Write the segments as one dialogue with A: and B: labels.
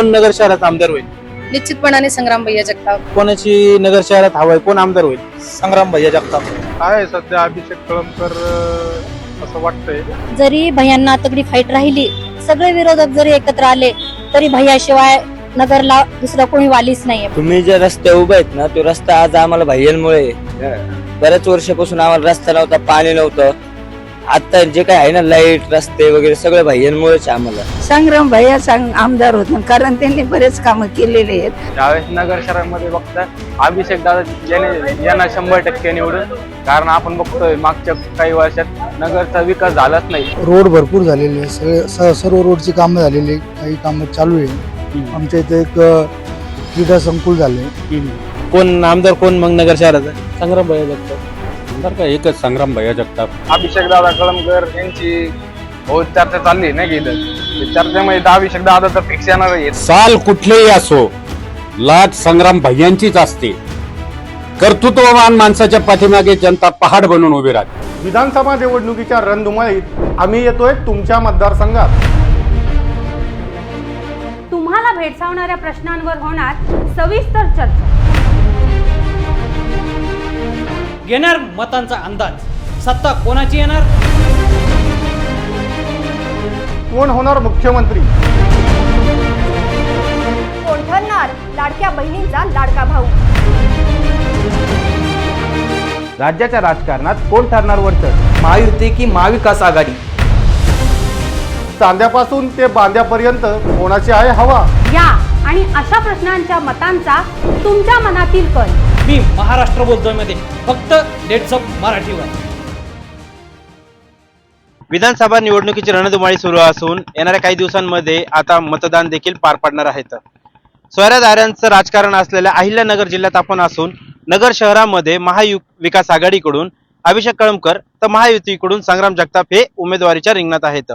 A: कोण नगर शहरात आमदार होईल?
B: निश्चितपणाने संग्राम भैया जगताप.
A: कोणाची नगर शहरात हवा आहे? कोण आमदार होईल?
C: संग्राम भैया जगताप.
D: आहे सध्या अभिषेक कळमकर असं वाटतंय?
E: जरी भैयांना तगडी फाईट राहिली सगळे विरोधक जरी एकत्र आले तरी भैयाशिवाय नगरला दुसरा कोणी वालीच नाहीये.
F: तुम्ही जे रस्ते उभे आहेत ना तो रस्ता आज आम्हाला भैयांमुळे बऱ्याच वर्षापासून आम्हाला रस्ता नव्हता पाणी नव्हतं. आता जे काय आहे ना लाइट रस्ते वगैरे सगळे भैयांमुळेच आहे आम्हाला.
G: संग्राम भैया सांग आमदार होते कारण त्यांनी बरेच कामं केलेले आहेत.
C: त्यावेळेस नगर शहरामध्ये बघता अभिषेक दादा याने यांना शंभर टक्के निवडून कारण आपण बघतोय मागच्या काही वर्षात नगरचा विकास झालाच नाही.
H: रोड भरपूर झालेले आहे सगळे स- सर्व रोडची कामं झालेली आहे. काही कामं चालू आहे आमच्या इथे एक अ, क्रीडा संकुल झाले.
A: कोण आमदार कोण मग नगर शहराचा? संग्राम भैया जगताप
D: बरं का एकच संग्राम भैया जगताप?
C: अभिषेक दादा कळमकर यांची बहुत चर्चा चालली नाही ते चर्चेमध्ये तर अभिषेक दादा तर फिक्स येणार आहे.
D: साल कुठलेही असो लाट संग्राम भैयांचीच असते. कर्तृत्ववान माणसाच्या पाठीमागे जनता पहाड बनून उभी राहते.
I: विधानसभा निवडणुकीच्या रणधुमाळीत आम्ही येतोय तुमच्या मतदारसंघात.
J: तुम्हाला भेडसावणाऱ्या प्रश्नांवर होणार सविस्तर चर्चा.
K: घेणार मतांचा अंदाज. सत्ता कोणाची येणार?
I: कोण होणार मुख्यमंत्री?
J: कोण ठरणार लाडक्या बहिणींचा लाडका भाऊ.
C: राज्याच्या राजकारणात कोण ठरणार वरचं?
F: महायुती की महाविकास आघाडी?
I: चांद्यापासून ते बांद्यापर्यंत कोणाची आहे हवा?
J: या आणि अशा प्रश्नांच्या मतांचा तुमच्या मनातील कल.
K: मी महाराष्ट्र बोलतोयमध्ये. फक्त डेट्स ऑफ मराठीवर.
A: विधानसभा निवडणुकीची रणधुमाळी सुरू असून येणाऱ्या काही दिवसांमध्ये आता मतदान देखील पार पडणार आहेत स्वराधाऱ्यांचं राजकारण असलेल्या अहिल्यानगर जिल्ह्यात आपण असून नगर शहरामध्ये महायु विकास आघाडीकडून अभिषेक कळमकर तर महायुतीकडून संग्राम जगताप हे उमेदवारीच्या रिंगणात आहेत.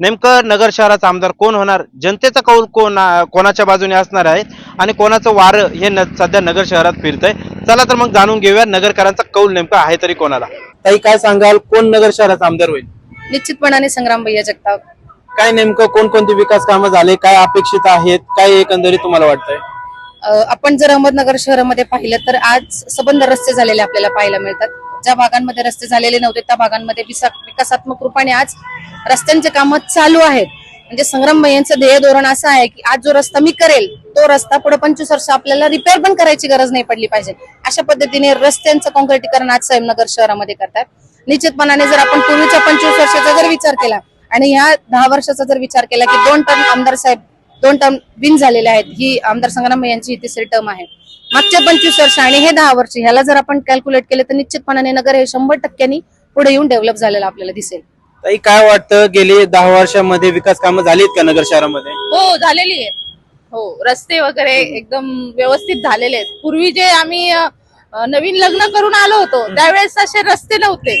A: नेमकं नगर शहराचा आमदार कोण होणार? जनतेचा कौल कोण कोणाच्या बाजूने असणार आहे? आणि कोणाचं वारं हे न, सध्या नगर शहरात फिरतंय? चला तर मग जाणून घेऊया नगरकरांचा कौल नेमका आहे तरी कोणाला. ताई काय सांगाल? कोण नगर शहराचा आमदार होईल?
B: निश्चितपणाने संग्राम भैया जगताप.
A: काय नेमकं कोणकोणती विकास कामं झाले? काय अपेक्षित आहेत? काय एकंदरीत तुम्हाला वाटतंय?
B: आपण जर अहमदनगर शहरामध्ये पाहिलं तर आज सबंध रस्ते झालेले आपल्याला पाहायला मिळतात. ज्या भागांमध्ये रस्ते झालेले नव्हते त्या भागांमध्ये विकासात्मक रूपाने आज रस्त्यांचे कामं चालू आहेत. म्हणजे संग्राम यांचं ध्येय धोरण असं आहे की आज जो रस्ता मी करेल तो रस्ता पुढे पंचवीस वर्ष आपल्याला रिपेअर पण करायची गरज नाही पडली पाहिजे. अशा पद्धतीने रस्त्यांचं कॉन्क्रिटीकरण आज साहेबनगर शहरामध्ये करतात निश्चितपणाने जर आपण पूर्वीच्या पंचवीस वर्षाचा जर विचार केला आणि ह्या दहा वर्षाचा जर विचार केला की दोन टर्म आमदार साहेब दोन टर्म बिन झालेले आहेत ही आमदार संग्राम यांची तिसरी टर्म आहे. मागच्या पंचवीस वर्ष आणि हे दहा वर्ष ह्याला जर आपण कॅल्क्युलेट केले तर निश्चितपणाने नगर हे शंभर टक्क्यांनी पुढे येऊन डेव्हलप झालेलं आपल्याला दिसेल.
A: ताई काय वाटतं गेली दहा वर्षामध्ये विकास कामं झालीत का नगर शहरामध्ये?
B: हो झालेली आहे हो रस्ते वगैरे एकदम व्यवस्थित झालेले आहेत. पूर्वी जे आम्ही अ, नवीन लग्न करून आलो होतो त्यावेळेस असे रस्ते नव्हते.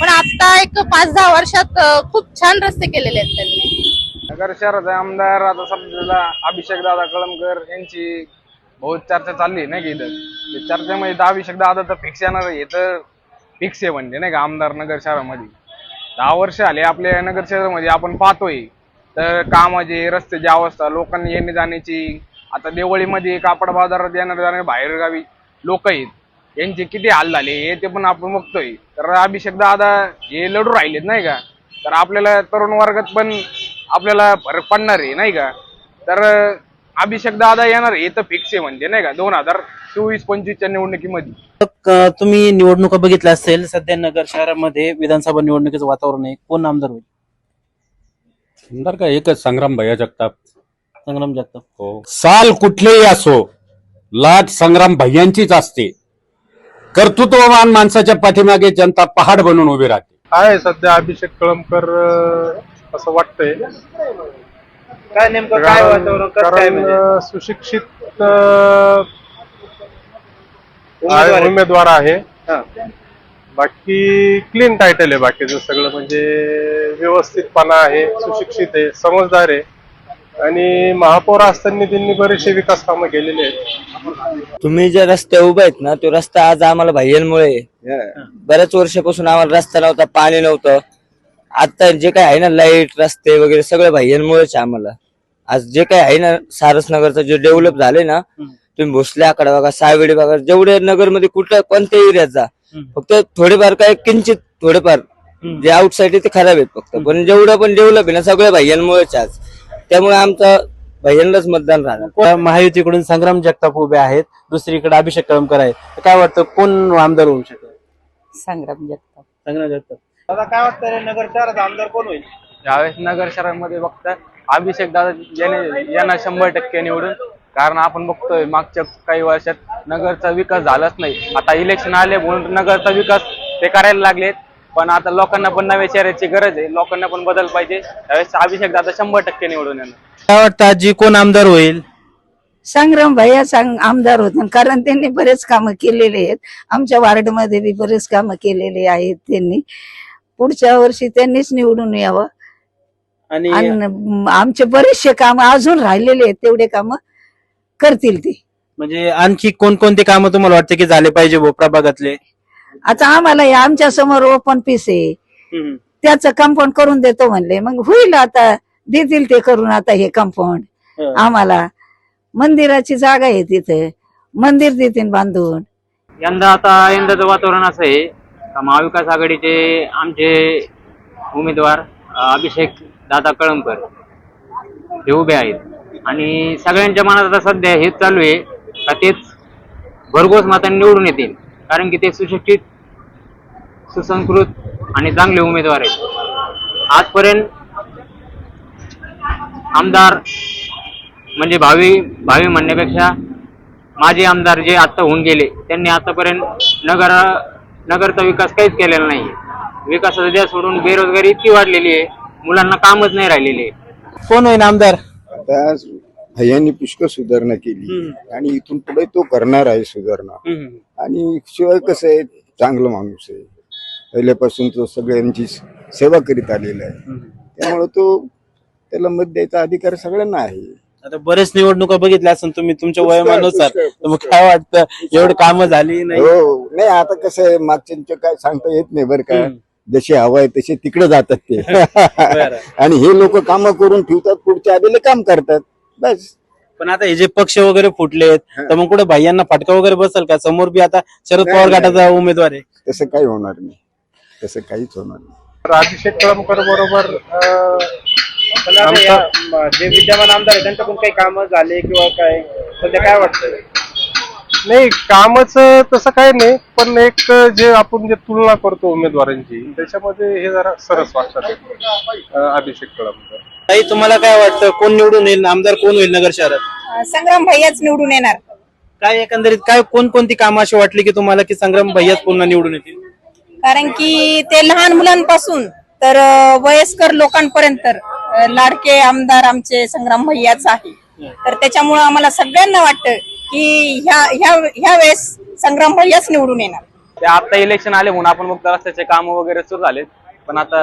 B: पण आता एक पाच दहा वर्षात अ, खूप छान रस्ते केलेले आहेत त्यांनी.
C: नगर शहराचा आमदार आता समजा अभिषेक दादा कळमकर यांची बहुत चर्चा चालली नाही की इथं? चर्चेमध्ये तर अभिषेक दादा तर फिक्स येणार आहे. तर फिक्स आहे म्हणजे नाही का आमदार नगर शहरामध्ये. दहा वर्ष आले आपल्या नगर शहरामध्ये आपण पाहतोय. तर कामाचे रस्त्याची अवस्था लोकांनी येणे जाण्याची आता देवळीमध्ये कापड बाजारात येणार जाणारे बाहेरगावी लोक आहेत. यांचे किती हाल झाले हे ते पण आपण बघतोय. तर अभिषेक दादा हे लढू राहिलेत नाही का? तर आपल्याला तरुण वर्गात पण आपल्याला फरक पडणार आहे नाही का? तर अभिषेक दादा येणार हे तर फिक्स आहे म्हणजे नाही का? दोन हजार चोवीस पंचवीसच्या निवडणुकीमध्ये
A: तुम्ही निवडणुका बघितल्या असेल सध्या नगर शहरामध्ये विधानसभा निवडणुकीचं वातावरण आहे. कोण आमदार होईल?
D: बरं का एकच संग्राम भैया जगताप.
A: संग्राम जगताप.
D: हो. साल कुठलेही असो लाट संग्राम भैयांचीच असते. कर्तृत्ववान माणसाच्या पाठीमागे जनता पहाड बनून उभी राहते. आहे सध्या अभिषेक कळमकर अं, असं वाटतंय.
A: काय नेमकं काय वातावरण कसं काय
D: कारण
A: म्हणजे?
D: अं, सुशिक्षित अं,
A: उमेदवार
D: आहे-
A: आहे.
D: उमेदवार आहे.
A: हा.
D: बाकी क्लीन टायटल आहे बाकीचं सगळं म्हणजे व्यवस्थितपणा आहे सुशिक्षित आहे समजदार आहे. आणि महापौर असताना त्यांनी बरेचसे विकास कामं केलेले आहेत.
F: तुम्ही जे रस्ते उभे आहेत ना तो रस्ता आज आम्हाला भैयांमुळे बऱ्याच वर्षापासून आम्हाला रस्ता नव्हता पाणी नव्हतं. आता जे काय आहे ना लाइट रस्ते वगैरे सगळे भैयांमुळेच आहे आम्हाला. आज जे काही आहे ना सारसनगरचं जे डेव्हलप झाले ना. तुम्ही भोसले आकडा बघा सावेडी बघा जेवढे नगरमध्ये कुठल्या कोणत्या एरियात जा. फक्त थोडेफार काय किंचित थोडेफार. जे आउटसाईड आहे ते खराब आहेत फक्त. पण जेवढं पण डेव्हलप आहे ना सगळ्या भाईयांमुळेच आज. त्यामुळे आमचं भाईयांनाच मतदान राहणार.
A: महायुतीकडून संग्राम जगताप उभे आहेत दुसरीकडे अभिषेक कळमकर आहेत. काय वाटतं कोण आमदार होऊ शकेल
B: संग्राम जगताप.
A: संग्राम जगताप. दादा काय वाटतं रे नगर शहरात आमदार कोण होईल?
C: यावेळेस नगर शहरामध्ये बघता अभिषेक दादा याने यांना शंभर टक्के निवडून कारण आपण बघतोय मागच्या काही वर्षात नगरचा विकास झालाच नाही. आता इलेक्शन आले म्हणून नगरचा विकास ते करायला लागलेत पण आता लोकांना पण नव्या चेहऱ्याची गरज आहे. लोकांना पण बदल पाहिजे. त्यावेळेस अभिषेक दादा शंभर टक्के निवडून येणार.
A: काय वाटतं आजी कोण आमदार होईल?
G: संग्राम भैया सांग आमदार होते. कारण त्यांनी बरेच कामं केलेले आहेत. आमच्या वार्डमध्ये बी बरेच कामं केलेले आहेत त्यांनी. पुढच्या वर्षी त्यांनीच निवडून यावं.
A: आणि
G: आमचे बरेचसे काम अजून राहिलेले आहेत तेवढे काम करतील ते.
A: म्हणजे आणखी कोणकोणते कामं तुम्हाला वाटतं की झाले पाहिजे भो प्रभागातले?
G: आता आम्हाला हे आमच्यासमोर ओपन पीस आहे. त्याचं कंपाऊंड करून देतो म्हणले. मग होईल आता देतील ते करून आता हे कंपाऊंड
A: हं.
G: आम्हाला मंदिराची जागा आहे तिथे. मंदिर देतील बांधून.
L: यंदा आता यंदाचं वातावरण असं आहे महाविकास आघाडीचे आमचे उमेदवार अभिषेक दादा कळमकर हे उभे आहेत. आणि सगळ्यांच्या मनात आता सध्या हेच चालू आहे का तेच भरघोस मतांनी निवडून येतील. कारण की ते सुशिक्षित सुसंस्कृत आणि चांगले उमेदवार आहेत. आजपर्यंत आमदार म्हणजे भावी भावी म्हणण्यापेक्षा माझे आमदार जे आता होऊन गेले त्यांनी आतापर्यंत नगर नगरचा विकास काहीच केलेला नाही विकासाचा द्या सोडून बेरोजगारी इतकी वाढलेली आहे मुलांना कामच नाही राहिलेले
A: कोण होईल आमदार?
M: आता भैयांनी पुष्कळ सुधारणा केली. आणि इथून पुढे तो करणार आहे सुधारणा. आणि शिवाय कसं आहे चांगलं माणूस आहे. पहिल्यापासून तो सगळ्यांची सेवा करीत आलेला आहे. त्यामुळे तो त्याला मत द्यायचा अधिकार सगळ्यांना आहे.
A: आता बरेच निवडणुका बघितल्या असून तुम्ही तुमच्या वयोमानुसार तर मग काय वाटतं? एवढं कामं झाली नाही?
M: हो नाही आता कसं आहे मागच्यांचं काय सांगता येत नाही बरं का.
A: हम्म.
M: जसे हवा आहे तसे तिकडे जातात ते.
A: बरं.
M: आणि हे लोक काम करून ठेवतात पुढच्या आलेले काम करतात. बस.
A: पण आता हे जे पक्ष वगैरे फुटलेत तर मग कुठे भाईयांना फटका वगैरे बसल का? समोर बी आता शरद
M: नाही,
A: पवार
M: नाही.
A: गटाचा उमेदवार आहे.
M: तसं काही होणार नाही. तसं काहीच होणार नाही.
D: अभिषेक कळमकर बरोबर
A: पण आता
D: आमचा-
A: या, म, जे विद्यमान आमदार आहेत त्यांच्याकडून काही कामं झाले किंवा काय? सध्या काय वाटतं
D: नाही कामच तसं काही नाही पण एक जे आपण जे तुलना करतो उमेदवारांची त्याच्यामध्ये हे जरा सरस वाटतात अं, अभिषेक कळमकर.
A: ताई तुम्हाला काय वाटतं कोण निवडून येईल? आमदार कोण होईल नगर शहरात?
B: संग्राम भैयाच निवडून येणार.
A: काय एकंदरीत काय कोणकोणती कामं अशी वाटली की तुम्हाला की संग्राम भैयाच पुन्हा निवडून येतील?
B: कारण की ते लहान मुलांपासून तर अ, वयस्कर लोकांपर्यंत लाडके आमदार आमचे संग्राम भैयाच आहे. तर त्याच्यामुळं आम्हाला सगळ्यांना वाटतं की ह्या ह्या ह्या वेळेस संग्राम भैयाच निवडून येणार.
C: ते आता इलेक्शन आले म्हणून आपण बघतो रस्त्याचे काम वगैरे सुरू झालेत. पण आता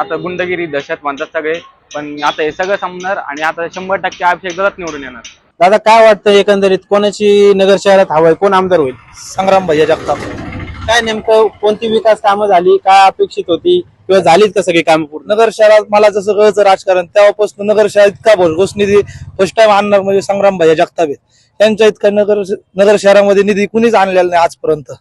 C: आता गुंडगिरी दहशत म्हणतात सगळे. पण आता हे सगळं संपणार आणि आता शंभर टक्के अभिषेक दादाच निवडून येणार.
A: दादा काय वाटतं एकंदरीत कोणाची नगर शहरात हवाय? कोण आमदार होईल?
H: संग्राम भैया जगताप.
A: काय नेमकं कोणती विकास कामं झाली काय अपेक्षित होती किंवा झालीत का सगळी कामं पूर्ण?
H: नगर शहरात मला जसं कळतं राजकारण तेव्हापासून नगर शहरात इतका भरघोस निधी फर्स्ट टाइम आणणार म्हणजे संग्राम भाई जगताप आहेत. त्यांच्या इतका नगर नगर शहरामध्ये निधी कुणीच आणलेला नाही आजपर्यंत.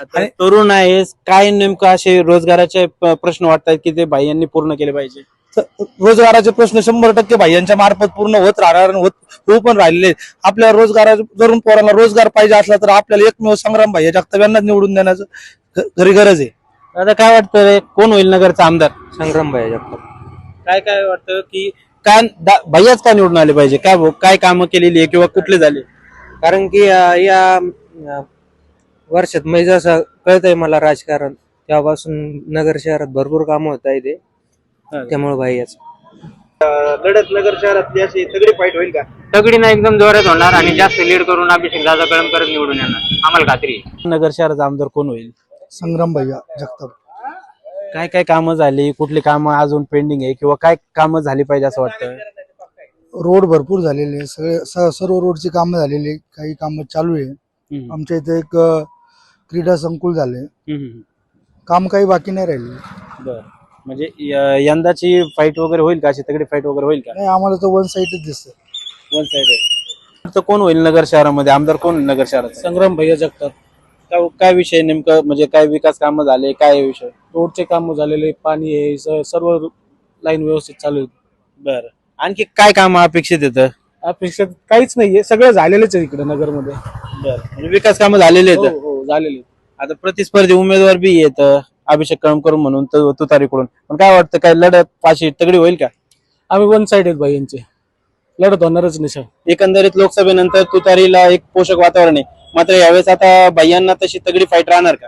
A: आता तरुण आहे काय नेमकं असे रोजगाराचे प- प्रश्न वाटतात की ते भाईयांनी पूर्ण केले पाहिजे?
H: तर रोजगाराचे प्रश्न शंभर टक्के भाईयांच्या मार्फत पूर्ण होत राहणार आणि होत होऊ पण राहिलेले आहेत. आपल्या रोजगारा पोरांना रोजगार पाहिजे असला तर आपल्याला एकमेव संग्राम भैया जगताप यांना निवडून देण्याचं घरी गरज आहे.
A: आता काय वाटतं रे? कोण होईल नगरचा आमदार?
F: संग्राम भाई जगताप.
A: काय काय वाटतं की काय दा- भैयाच का निवडून आले पाहिजे? काय भाऊ, काय कामं केलेली आहे किंवा कुठले झाले?
F: कारण की अं, या अं, वर्षात म्हणजे जसं कळतंय मला राजकारण तेव्हापासून नगर शहरात भरपूर कामं होत आहे ते. त्यामुळे भाईयाच
A: लढत नगर शहरातली अशी सगळी फाईट होईल का?
L: सगळीना एकदम जोरात होणार आणि जास्त लीड करून अभिषेक दादा कळमकर निवडून येणार. आम्हाला खात्री आहे.
A: नगर शहराचा आमदार कोण होईल?
H: संग्राम भैया जगताप.
A: काय काय कामं झाली? कुठली कामं अजून पेंडिंग आहे? किंवा काय कामं झाली पाहिजे असं वाटतं?
H: रोड भरपूर झालेले आहे. सगळे स- सर्व रोडची कामं झालेली आहे. काही कामं चालू आहे.
A: हम्म.
H: आमच्या इथे एक अ, क्रीडा संकुल झाले. काम काही बाकी नाही राहिले.
A: बर. म्हणजे य- यंदाची फाईट वगैरे होईल का? अशी तगडी फाईट वगैरे होईल का?
H: नाही आम्हाला तर वन साईडच दिसतं.
A: वन साइड आहे. तर कोण होईल नगर शहरामध्ये? आमदार कोण होईल नगर शहरात?
H: संग्राम भैया जगतात
A: काय काय विषय नेमकं? म्हणजे काय विकास कामं झाले? काय विषय?
H: रोडचे काम झालेले पाणी आहे स- सर्व लाईन व्यवस्थित चालू आहेत.
A: बर. आणखी काय काम अपेक्षित येतं
H: अपेक्षा काहीच नाहीये. सगळं झालेलंच आहे इकडे नगरमध्ये.
A: बर. म्हणजे विकास कामं झालेले
H: हो
A: आहेत
H: हो. झालेले.
A: आता प्रतिस्पर्धी उमेदवार बी येत अभिषेक कळमकर म्हणून तु- तुतारीकडून. पण काय वाटतं काय लढत पाशी तगडी होईल का?
H: आम्ही वन साईड आहेत भाईयांचे लढत होणारच नाही सर
A: एकंदरीत लोकसभेनंतर तुतारीला एक पोषक वातावरण आहे. मात्र यावेळेस आता भैयांना तशी तगडी फाईट राहणार का?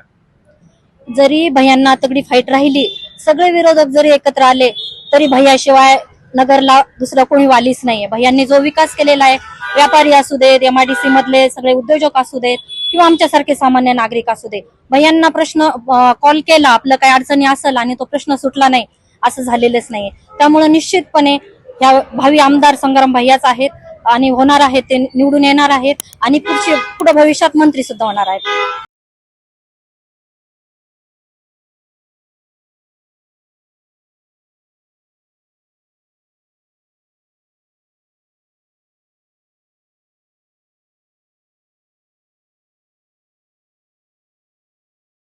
E: जरी भैयांना तगडी फाईट राहिली सगळे विरोधक जरी एकत्र आले तरी भैयाशिवाय नगरला दुसरं कोणी वालीच नाहीये. भैयांनी जो विकास केलेला आहे व्यापारी असू देत एमआयडीसी मधले सगळे उद्योजक असू देत किंवा आमच्यासारखे सामान्य नागरिक असू दे. भैयांना प्रश्न कॉल केला आपलं काही अडचणी असेल आणि तो प्रश्न सुटला नाही असं झालेलंच नाही. त्यामुळे निश्चितपणे ह्या भावी आमदार संग्राम भैयाच आहेत आणि होणार आहेत ते निवडून येणार आहेत आणि पुढचे पुढे भविष्यात मंत्री सुद्धा होणार आहेत.